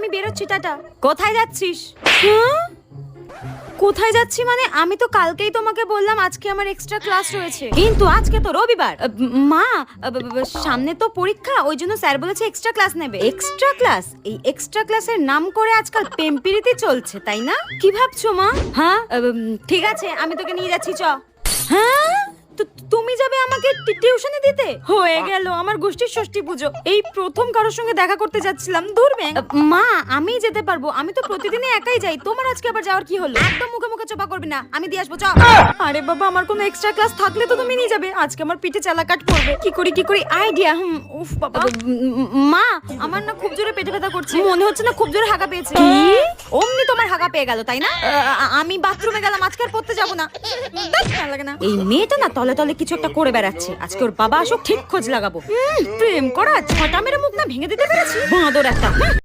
আমি বেরোচ্ছি, টাটা। কোথায় যাচ্ছিস? কোথায় যাচ্ছি মানে? আমি তো কালকেই তোমাকে বললাম আজকে আমার এক্সট্রা ক্লাস রয়েছে। কিন্তু আজকে তো রবিবার। মা সামনে তো পরীক্ষা, ওই জন্য স্যার বলেছে এক্সট্রা ক্লাস নেবে। এক্সট্রা ক্লাস এই এক্সট্রা ক্লাসের নাম করে আজকাল পেম্পিরিতি চলছে, তাই না? কি ভাবছ মা? হ্যাঁ? ঠিক আছে, আমি তোকে নিয়ে যাচ্ছি, চ। হ্যাঁ? তুমি যাবে আমাকে টিউশনে দিতে? হয়ে গেল আমার গোষ্ঠীর ষষ্ঠী পুজো। এই প্রথম কারোর সঙ্গে দেখা করতে যাচ্ছিলাম দূর ব্যাং মা আমি যেতে পারব। আমি তো প্রতিদিনই একাই যাই। তোমার আজকে আবার যাওয়ার কি হলো? একদম মুখে মুখে চোপা করবি না। আমি দিয়ে আসব চ আরে বাবা আমার কোনো এক্সট্রা ক্লাস থাকলে তো তুমি নিয়ে যাবে। আজকে আমার পিঠে চালা কাট পড়বে কি করি কি করি? আইডিয়া হুম উফ বাবা। মা আমার না খুব জোরে পেটে ব্যথা করছে। মনে হচ্ছে না খুব জোরে হাগা পেয়েছে। পেয়ে গেল, তাই না? আমি বাথরুমে গেলাম, আজকে আর পড়তে যাব না। লাগে না। এই মেয়েটা না তলে তলে কিছু একটা করে বেড়াচ্ছে। আজকে ওর বাবা আসুক, ঠিক খোঁজ লাগাবো। প্রেম করা, ছটা মেরে মুখ না ভেঙে দিতে পেরেছি? বাঁদর একটা।